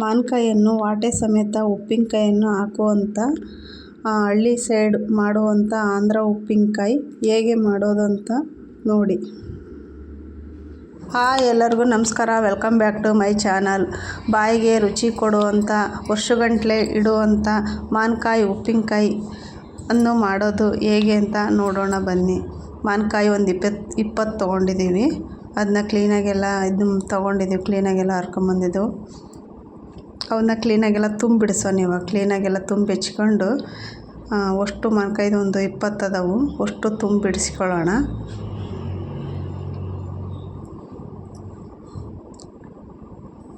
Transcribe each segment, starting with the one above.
ಮಾವಿನಕಾಯಿಯನ್ನು ವಾಟೆ ಸಮೇತ ಉಪ್ಪಿನಕಾಯನ್ನು ಹಾಕುವಂಥ ಹಳ್ಳಿ ಸೈಡ್ ಮಾಡುವಂಥ ಆಂಧ್ರ ಉಪ್ಪಿನಕಾಯಿ ಹೇಗೆ ಮಾಡೋದು ಅಂತ ನೋಡಿ. ಹಾಯ್ ಎಲ್ಲರಿಗೂ ನಮಸ್ಕಾರ. Welcome back to my channel ಬಾಯಿಗೆ ರುಚಿ ಕೊಡುವಂಥ ವರ್ಷಗಂಟ್ಲೆ ಇಡುವಂಥ ಮಾವಿನಕಾಯಿ ಉಪ್ಪಿನಕಾಯಿ ಅನ್ನು ಮಾಡೋದು ಹೇಗೆ ಅಂತ ನೋಡೋಣ ಬನ್ನಿ. ಮಾವಿನಕಾಯಿ ಒಂದು ಇಪ್ಪತ್ತು ಇಪ್ಪತ್ತು ತೊಗೊಂಡಿದ್ದೀವಿ ಅದನ್ನ ಕ್ಲೀನಾಗೆಲ್ಲ ಇದು ತೊಗೊಂಡಿದ್ದೀವಿ ಕ್ಲೀನಾಗೆಲ್ಲ ಹರ್ಕೊಂಬಂದಿದ್ದು ಅವನ್ನ ಕ್ಲೀನಾಗೆಲ್ಲ ತುಂಬಿಡಿಸೋಣ ಇವಾಗ ಕ್ಲೀನಾಗೆಲ್ಲ ತುಂಬಿ ಹೆಚ್ಕೊಂಡು ಅಷ್ಟು ಮಾವಿನಕಾಯ್ದು ಒಂದು ಇಪ್ಪತ್ತು ಅದಾವು ಅಷ್ಟು ತುಂಬಿಡಿಸ್ಕೊಳ್ಳೋಣ.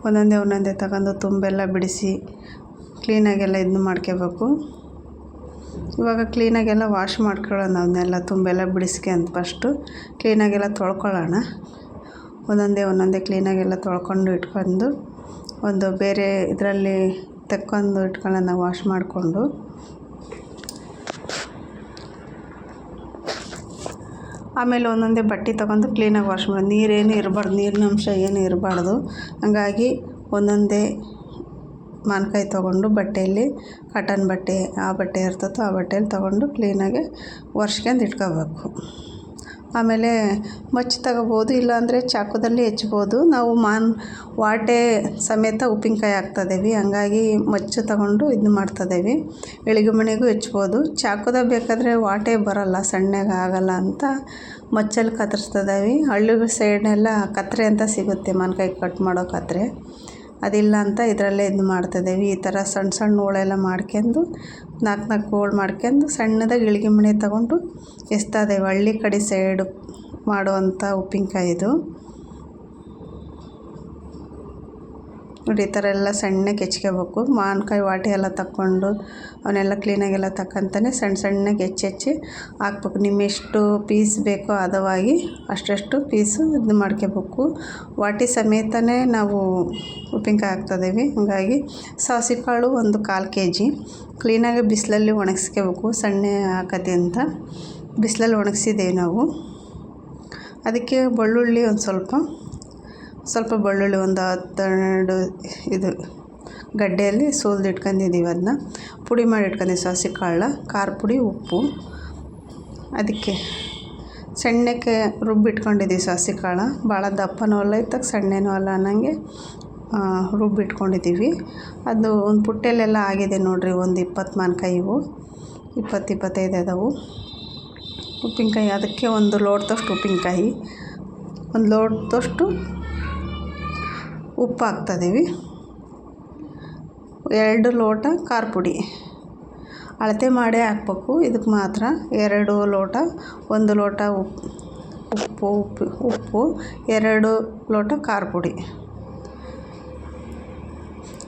ಒಂದೊಂದೇ ಒಂದೊಂದೇ ತಗೊಂಡು ತುಂಬೆಲ್ಲ ಬಿಡಿಸಿ ಕ್ಲೀನಾಗೆಲ್ಲ ಇದನ್ನು ಮಾಡ್ಕೋಬೇಕು. ಇವಾಗ ಕ್ಲೀನಾಗೆಲ್ಲ ವಾಶ್ ಮಾಡ್ಕೊಳ್ಳೋಣ ಅವನ್ನೆಲ್ಲ ತುಂಬೆಲ್ಲ ಬಿಡಿಸ್ಕೆ ಅಂತ ಫಸ್ಟು ಕ್ಲೀನಾಗೆಲ್ಲ ತೊಳ್ಕೊಳ್ಳೋಣ. ಒಂದೊಂದೇ ಒಂದೊಂದೇ ಕ್ಲೀನಾಗೆಲ್ಲ ತೊಳ್ಕೊಂಡು ಇಟ್ಕೊಂಡು ಒಂದು ಬೇರೆ ಇದರಲ್ಲಿ ತಕ್ಕೊಂಡು ಇಟ್ಕೊಳ್ಳೋಣ ವಾಶ್ ಮಾಡಿಕೊಂಡು. ಆಮೇಲೆ ಒಂದೊಂದೇ ಬಟ್ಟೆ ತಗೊಂಡು ಕ್ಲೀನಾಗಿ ವಾಶ್ ಮಾಡಿ. ನೀರೇನು ಇರಬಾರ್ದು, ನೀರಿನ ಅಂಶ ಏನು ಇರಬಾರ್ದು. ಹಂಗಾಗಿ ಒಂದೊಂದೇ ಮಾನ್ಕಾಯಿ ತೊಗೊಂಡು ಬಟ್ಟೆಯಲ್ಲಿ ಕಾಟನ್ ಬಟ್ಟೆ ಆ ಬಟ್ಟೆ ಇರ್ತದೋ ಆ ಬಟ್ಟೆಯಲ್ಲಿ ತೊಗೊಂಡು ಕ್ಲೀನಾಗಿ ಒರ್ಸ್ಕೊಂಡು ಇಟ್ಕೋಬೇಕು. ಆಮೇಲೆ ಮಚ್ಚು ತಗೋಬೋದು, ಇಲ್ಲಾಂದರೆ ಚಾಕುದಲ್ಲಿ ಹೆಚ್ಬೋದು ನಾವು ಮಾನ್, ವಾಟೆ ಸಮೇತ ಉಪ್ಪಿನಕಾಯಿ ಹಾಕ್ತಿದ್ದೀವಿ ಹಂಗಾಗಿ ಮಚ್ಚು ತಗೊಂಡು ಇದು ಮಾಡ್ತಾಯಿದ್ದೀವಿ. ಎಳಿಗೆ ಮಣೆಗೂ ಹೆಚ್ಬೋದು ಚಾಕುದ ಬೇಕಾದರೆ ವಾಟೆ ಬರೋಲ್ಲ, ಸಣ್ಣಗೆ ಆಗೋಲ್ಲ ಅಂತ ಮಚ್ಚಲ್ಲಿ ಕತ್ತರಿಸ್ತಿದ್ದೀವಿ ಹಳ್ಳಿಗಳ ಸೈಡ್ನೆಲ್ಲ ಕತ್ತರೆ ಅಂತ ಸಿಗುತ್ತೆ ಮಾವಿನ್ಕಾಯಿ ಕಟ್ ಮಾಡೋ ಕತ್ತರೆ ಅದಿಲ್ಲ ಅಂತ ಇದರಲ್ಲೇ ಇದು ಮಾಡ್ತಿದ್ದೀವಿ. ಈ ಥರ ಸಣ್ಣ ಸಣ್ಣ ಹೋಳೆಲ್ಲ ಮಾಡ್ಕೊಂಡು, ನಾಲ್ಕು ನಾಲ್ಕು ಹೋಳು ಮಾಡ್ಕೊಂಡು ಸಣ್ಣದಾಗಿ ಇಳಿಗೆ ಮಣೆ ತಗೊಂಡು ಎಸ್ತಾ ಇದ್ದೇವೆ ಹಳ್ಳಿ ಕಡೆ ಸೈಡು ಮಾಡುವಂಥ ಉಪ್ಪಿನಕಾಯಿ ಇದು. ನೋಡಿ, ಈ ಥರ ಎಲ್ಲ ಸಣ್ಣಗೆ ಹೆಚ್ಕೋಬೇಕು. ಮಾವಿನ್ಕಾಯಿ ವಾಟೆ ಎಲ್ಲ ತಕ್ಕೊಂಡು, ಅವನ್ನೆಲ್ಲ ಕ್ಲೀನಾಗೆಲ್ಲ ತಕ್ಕಂತಾನೆ ಸಣ್ಣ ಸಣ್ಣಗೆ ಹೆಚ್ಚಿ ಹೆಚ್ಚಿ ಹಾಕ್ಬೇಕು. ನಿಮ್ಮೆಷ್ಟು ಪೀಸ್ ಬೇಕೋ ಹದವಾಗಿ ಅಷ್ಟಷ್ಟು ಪೀಸು ಇದು ಮಾಡ್ಕೋಬೇಕು. ವಾಟಿ ಸಮೇತನೇ ನಾವು ಉಪ್ಪಿನಕಾಯಿ ಹಾಕ್ತಾಯಿದ್ದೀವಿ ಹಾಗಾಗಿ ಸಾಸಿವೆ ಕಾಳು ಒಂದು ಕಾಲು ಕೆ ಜಿ ಕ್ಲೀನಾಗಿ ಬಿಸಿಲಲ್ಲಿ ಒಣಗಿಸ್ಕೋಬೇಕು. ಸಣ್ಣ ಹಾಕತಿ ಅಂತ. ಬಿಸಿಲಲ್ಲಿ ಒಣಗಿಸಿದ್ದೇವೆ ನಾವು. ಅದಕ್ಕೆ ಬೆಳ್ಳುಳ್ಳಿ ಒಂದು ಸ್ವಲ್ಪ. ಸ್ವಲ್ಪ ಬೆಳ್ಳುಳ್ಳಿ ಒಂದು ಹತ್ತೆರಡು ಇದು ಗಡ್ಡೆಯಲ್ಲಿ ಸೋಲ್ದು ಇಟ್ಕೊಂಡಿದ್ದೀವಿ ಅದನ್ನ. ಪುಡಿ ಮಾಡಿ ಇಟ್ಕೊಂಡಿದ್ದೀವಿ ಸಾಸಿವೆ ಕಾಳು ಖಾರ ಪುಡಿ, ಉಪ್ಪು. ಅದಕ್ಕೆ ಸಣ್ಣಕ್ಕೆ ರುಬ್ಬಿಟ್ಕೊಂಡಿದ್ದೀವಿ ಸಾಸಿ ಕಾಳು ಭಾಳ ದಪ್ಪನೂ ಅಲ್ಲ ಇತ್ತಾಗ ಸಣ್ಣನೂ ಅಲ್ಲ ಅನ್ನಂಗೆ ರುಬ್ಬಿಟ್ಕೊಂಡಿದ್ದೀವಿ. ಅದು ಒಂದು ಪುಟ್ಟೆಲೆಲ್ಲ ಆಗಿದೆ ನೋಡಿರಿ, ಒಂದು ಇಪ್ಪತ್ತು ಮಾನ್ಕಾಯಿ ಇವು. ಇಪ್ಪತ್ತು, ಇಪ್ಪತ್ತೈದು ಅದಾವು. ಉಪ್ಪಿನಕಾಯಿ, ಅದಕ್ಕೆ ಒಂದು ಲೋಟದಷ್ಟು ಉಪ್ಪಿನಕಾಯಿ. ಒಂದು ಲೋಟದಷ್ಟು ಉಪ್ಪು ಹಾಕ್ತಾಯಿದ್ದೀವಿ ಎರಡು ಲೋಟ ಖಾರ ಪುಡಿ ಅಳತೆ ಮಾಡೇ ಹಾಕ್ಬೇಕು. ಇದಕ್ಕೆ ಮಾತ್ರ ಎರಡು ಲೋಟ, ಒಂದು ಲೋಟ ಉಪ್ಪು ಉಪ್ಪು ಉಪ್ಪು ಉಪ್ಪು, ಎರಡು ಲೋಟ ಖಾರ ಪುಡಿ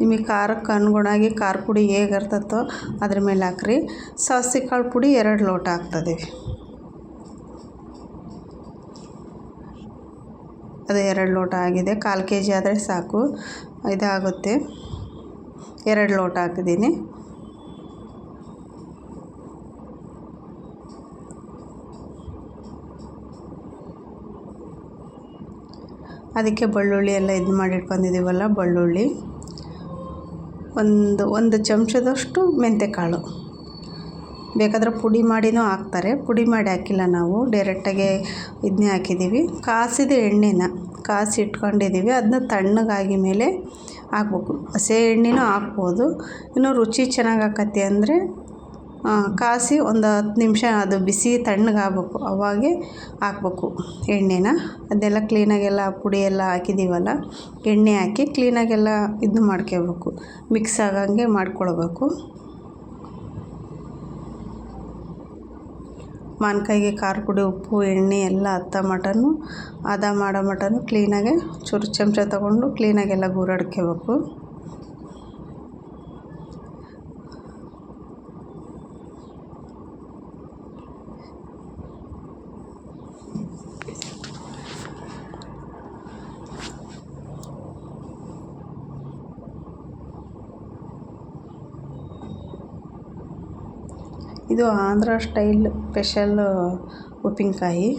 ನಿಮಗೆ ಖಾರಕ್ಕೆ ಅನುಗುಣವಾಗಿ ಖಾರ ಪುಡಿ ಹೇಗಿರ್ತತೋ ಅದ್ರ ಮೇಲೆ ಹಾಕ್ರಿ. ಸಾಸಿವೆ ಕಾಳು ಪುಡಿ ಎರಡು ಲೋಟ ಹಾಕ್ತಿದ್ದೀವಿ ಅದು ಎರಡು ಲೋಟ ಆಗಿದೆ. ಕಾಲು ಕೆ ಜಿ ಆದರೆ ಸಾಕು. ಇದಾಗುತ್ತೆ. ಎರಡು ಲೋಟ ಹಾಕಿದ್ದೀನಿ. ಅದಕ್ಕೆ ಬೆಳ್ಳುಳ್ಳಿ ಎಲ್ಲ ಇದು ಮಾಡಿ ಇಟ್ಕೊಂಡಿದ್ದೀವಲ್ಲ ಬೆಳ್ಳುಳ್ಳಿ. ಒಂದು ಒಂದು ಚಮಚದಷ್ಟು ಮೆಂತ್ಯಕಾಳು ಬೇಕಾದ್ರೆ ಪುಡಿ ಮಾಡಿನೂ ಹಾಕ್ತಾರೆ. ಪುಡಿ ಮಾಡಿ ಹಾಕಿಲ್ಲ ನಾವು ಡೈರೆಕ್ಟಾಗೆ ಇದನ್ನೇ ಹಾಕಿದ್ದೀವಿ. ಕಾಸಿದ ಎಣ್ಣೆನ ಕಾಸಿ ಇಟ್ಕೊಂಡಿದ್ದೀವಿ. ಅದನ್ನ ತಣ್ಣಗಾಗಿ ಮೇಲೆ ಹಾಕ್ಬೇಕು. ಹಸಿ ಎಣ್ಣೆನೂ ಹಾಕ್ಬೋದು. ಇನ್ನು ರುಚಿ ಚೆನ್ನಾಗಿ ಆಕತಿ ಅಂದರೆ ಕಾಸಿ ಒಂದು ಹತ್ತು ನಿಮಿಷ ಅದು ಬಿಸಿ ತಣ್ಣಗಾಗಬೇಕು. ಅವಾಗೆ ಹಾಕ್ಬೇಕು ಎಣ್ಣೆನ. ಅದೆಲ್ಲ ಕ್ಲೀನಾಗೆಲ್ಲ ಪುಡಿ ಎಲ್ಲ ಹಾಕಿದ್ದೀವಲ್ಲ ಎಣ್ಣೆ ಹಾಕಿ ಕ್ಲೀನಾಗೆಲ್ಲ ಇದು ಮಾಡ್ಕೋಬೇಕು ಮಿಕ್ಸ್ ಆಗಂಗೆ ಮಾಡ್ಕೊಳ್ಬೇಕು. ಮಾವಿನಕಾಯಿಗೆ ಖಾರ ಪುಡಿ, ಉಪ್ಪು, ಎಣ್ಣೆ, ಎಲ್ಲ ಹತ್ತ ಮಟನು ಹದ ಮಾಡೋ ಮಟನು ಕ್ಲೀನಾಗೆ ಚೂರು ಚಮಚ ತಗೊಂಡು ಕ್ಲೀನಾಗೆಲ್ಲ ಗೂರಾಡ್ಕೋಬೇಕು. ಇದು ಆಂಧ್ರ ಸ್ಟೈಲ್ ಸ್ಪೆಷಲ್ ಉಪ್ಪಿನಕಾಯಿ.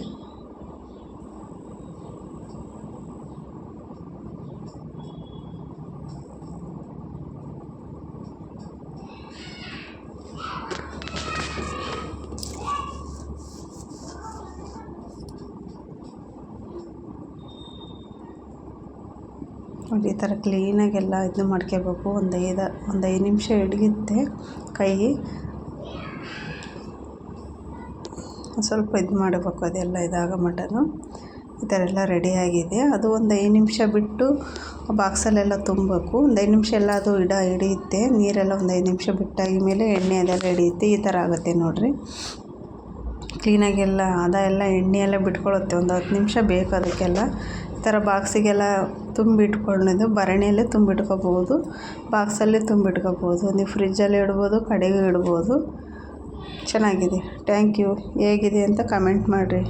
ಈ ಥರ ಕ್ಲೀನಾಗೆಲ್ಲ ಇದು ಮಾಡ್ಕೋಬೇಕು ಒಂದು ಐದು ಒಂದು ಐದು ನಿಮಿಷ ಹಿಡಿಯುತ್ತೆ ಕೈ ಸ್ವಲ್ಪ ಇದು ಮಾಡಬೇಕು ಅದೆಲ್ಲ ಇದಾಗ ಮಟನು. ಈ ಥರ ಎಲ್ಲ ರೆಡಿಯಾಗಿದೆ ಅದು ಒಂದು ಐದು ನಿಮಿಷ ಬಿಟ್ಟು ಬಾಕ್ಸಲ್ಲೆಲ್ಲ ತುಂಬಬೇಕು. ಒಂದು ಐದು ನಿಮಿಷ ಎಲ್ಲ ಅದು ಇಡ ಹಿಡಿಯುತ್ತೆ. ನೀರೆಲ್ಲ ಒಂದು ಐದು ನಿಮಿಷ ಬಿಟ್ಟಾಗಿ ಮೇಲೆ ಎಣ್ಣೆ ಅದೆಲ್ಲ ಹಿಡಿಯುತ್ತೆ ಈ ಥರ ಆಗುತ್ತೆ ನೋಡಿರಿ. ಕ್ಲೀನಾಗೆಲ್ಲ ಅದ ಎಲ್ಲ ಎಣ್ಣೆ ಎಲ್ಲ ಬಿಟ್ಕೊಳ್ಳುತ್ತೆ. ಒಂದು ಹತ್ತು ನಿಮಿಷ ಬೇಕು ಅದಕ್ಕೆಲ್ಲ. ಈ ಥರ ಬಾಕ್ಸಿಗೆಲ್ಲ ತುಂಬಿಟ್ಕೊಂಡಿದ್ದು ಭರಣಿಯಲ್ಲೇ ತುಂಬಿಟ್ಕೋಬೋದು, ಬಾಕ್ಸಲ್ಲೇ ತುಂಬಿಟ್ಕೋಬೋದು. ನೀವು ಫ್ರಿಜ್ಜಲ್ಲಿ ಇಡ್ಬೋದು, ಕಡೆಗೂ ಇಡ್ಬೋದು. ಚೆನ್ನಾಗಿದೆ. ಥ್ಯಾಂಕ್ ಯು ಹೇಗಿದೆ ಅಂತ ಕಮೆಂಟ್ ಮಾಡಿರಿ.